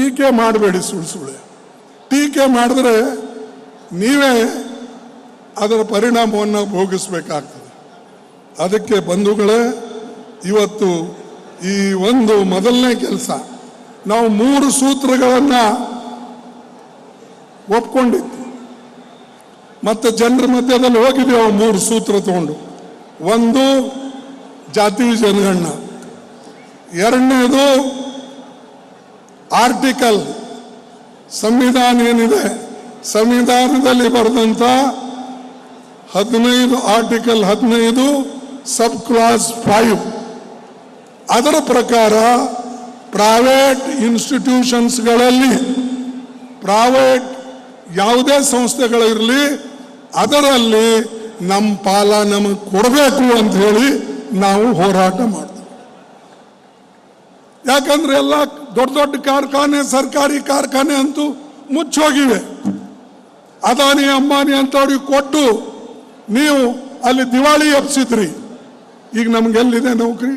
ಟೀಕೆ ಮಾಡಬೇಡಿ ಸುಳ್ಳು ಸುಳ್ಳು. ಟೀಕೆ ಮಾಡಿದ್ರೆ ನೀವೇ ಅದರ ಪರಿಣಾಮವನ್ನು ಭೋಗಿಸ್ಬೇಕಾಗ್ತದೆ. ಅದಕ್ಕೆ ಬಂಧುಗಳೇ, ಇವತ್ತು ಈ ಒಂದು ಮೊದಲನೇ ಕೆಲಸ. ನಾವು ಮೂರು ಸೂತ್ರಗಳನ್ನು ಒಪ್ಕೊಂಡಿದ್ದು. ಮತ್ತೆ ಜನರ ಮಧ್ಯದಲ್ಲಿ ಹೋಗಿದ್ವಿ ಅವು ಮೂರು ಸೂತ್ರ ತಗೊಂಡು. ಒಂದು ಜಾತಿ ಜನಗಣ್ಣ ಎರಡನೇದು ಆರ್ಟಿಕಲ್ ಸಂವಿಧಾನ ಏನಿದೆ? ಸಂವಿಧಾನದಲ್ಲಿ ಬರೆದಂಥ ಹದಿನೈದು ಆರ್ಟಿಕಲ್ ಹದಿನೈದು ಸಬ್ ಕ್ಲಾಸ್ ಫೈವ್. ಅದರ ಪ್ರಕಾರ ಪ್ರೈವೇಟ್ ಇನ್ಸ್ಟಿಟ್ಯೂಷನ್ಸ್ಗಳಲ್ಲಿ ಪ್ರೈವೇಟ್ ಯಾವುದೇ ಸಂಸ್ಥೆಗಳಿರಲಿ ಅದರಲ್ಲಿ ನಮ್ಮ ಪಾಲ ನಮಗೆ ಕೊಡಬೇಕು ಅಂತ ಹೇಳಿ ನಾವು ಹೋರಾಟ ಮಾಡ್ತೀವಿ ಯಾಕಂದ್ರೆ ಎಲ್ಲ ದೊಡ್ಡ ದೊಡ್ಡ ಕಾರ್ಖಾನೆ, ಸರ್ಕಾರಿ ಕಾರ್ಖಾನೆ ಅಂತೂ ಮುಚ್ಚೋಗಿವೆ. ಅದಾನಿ, ಅಂಬಾನಿ ಅಂತವ್ರಿಗೆ ಕೊಟ್ಟು ನೀವು ಅಲ್ಲಿ ದಿವಾಳಿ ಎಪ್ಸಿದ್ರಿ ಈಗ ನಮ್ಗೆಲ್ಲಿದೆ ನೌಕರಿ?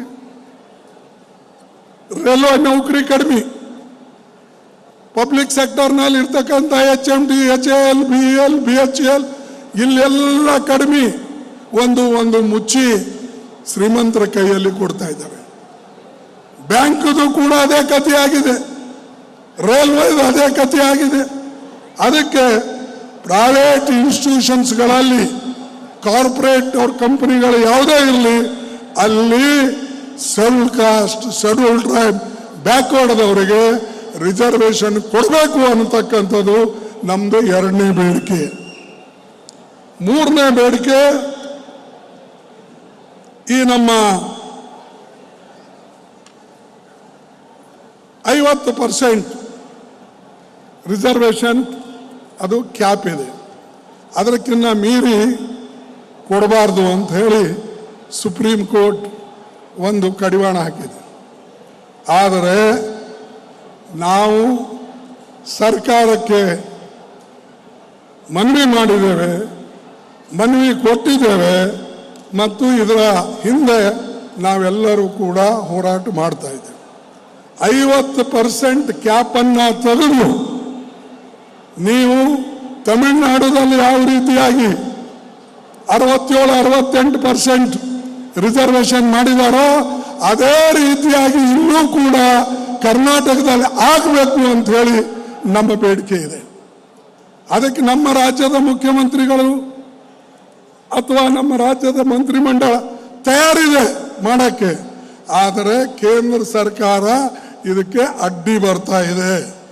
ರೈಲ್ವೆ ನೌಕರಿ ಕಡಿಮೆ. ಪಬ್ಲಿಕ್ ಸೆಕ್ಟರ್ನಲ್ಲಿ ಇರ್ತಕ್ಕಂಥ H M D H L B L B H L ಇಲ್ಲೆಲ್ಲ ಕಡಿಮೆ. ಒಂದು ಒಂದು ಮುಚ್ಚಿ ಶ್ರೀಮಂತರ ಕೈಯಲ್ಲಿ ಕೊಡ್ತಾ ಇದ್ದಾರೆ. ಬ್ಯಾಂಕದು ಕೂಡ ಅದೇ ಕಥೆಯಾಗಿದೆ. ರೈಲ್ವೇದು ಅದೇ ಕಥೆಯಾಗಿದೆ. ಅದಕ್ಕೆ ಪ್ರೈವೇಟ್ ಇನ್ಸ್ಟಿಟ್ಯೂಷನ್ಸ್ಗಳಲ್ಲಿ ಕಾರ್ಪೊರೇಟ್ ಅವ್ರ ಕಂಪನಿಗಳು ಯಾವುದೇ ಇರಲಿ, ಅಲ್ಲಿ ಶೆಡ್ಯೂಲ್ ಕಾಸ್ಟ್ ಶೆಡ್ಯೂಲ್ ಟ್ರೈಬ್ ಬ್ಯಾಕ್ವರ್ಡ್ದವರಿಗೆ ರಿಸರ್ವೇಶನ್ ಕೊಡಬೇಕು ಅನ್ನತಕ್ಕಂಥದ್ದು ನಮ್ಮದು ಎರಡನೇ ಬೇಡಿಕೆ. ಮೂರನೇ ಬೇಡಿಕೆ ಈ ನಮ್ಮ ಐವತ್ತು ಪರ್ಸೆಂಟ್ ರಿಸರ್ವೇಷನ್ ಅದು ಕ್ಯಾಪ್ ಇದೆ. ಅದಕ್ಕಿಂತ ಮೀರಿ ಕೊಡಬಾರ್ದು ಅಂತ ಹೇಳಿ ಸುಪ್ರೀಂ ಕೋರ್ಟ್ ಒಂದು ಕಡಿವಾಣ ಹಾಕಿದೆ. ಆದರೆ ನಾವು ಸರ್ಕಾರಕ್ಕೆ ಮನವಿ ಮಾಡಿದ್ದೇವೆ, ಮನವಿ ಕೊಟ್ಟಿದ್ದೇವೆ ಮತ್ತು ಇದರ ಹಿಂದೆ ನಾವೆಲ್ಲರೂ ಕೂಡ ಹೋರಾಟ ಮಾಡ್ತಾ ಇದ್ದೇವೆ. ಐವತ್ತು ಪರ್ಸೆಂಟ್ ಕ್ಯಾಪನ್ನು ತೆಗೆದು ನೀವು ತಮಿಳುನಾಡುದಲ್ಲಿ ಯಾವ ರೀತಿಯಾಗಿ ಅರವತ್ತೇಳು ಅರವತ್ತೆಂಟು ಪರ್ಸೆಂಟ್ ರಿಸರ್ವೇಶನ್ ಮಾಡಿದಾರೋ ಅದೇ ರೀತಿಯಾಗಿ ಇಲ್ಲೂ ಕೂಡ ಕರ್ನಾಟಕದಲ್ಲಿ ಆಗಬೇಕು ಅಂತ ಹೇಳಿ ನಮ್ಮ ಬೇಡಿಕೆ ಇದೆ. ಅದಕ್ಕೆ ನಮ್ಮ ರಾಜ್ಯದ ಮುಖ್ಯಮಂತ್ರಿಗಳು ಅಥವಾ ನಮ್ಮ ರಾಜ್ಯದ ಮಂತ್ರಿಮಂಡಲ ತಯಾರಿದೆ ಮಾಡಕ್ಕೆ. ಆದರೆ ಕೇಂದ್ರ ಸರ್ಕಾರ ಇದಕ್ಕೆ ಅಡ್ಡಿ ಬರ್ತಾ ಇದೆ.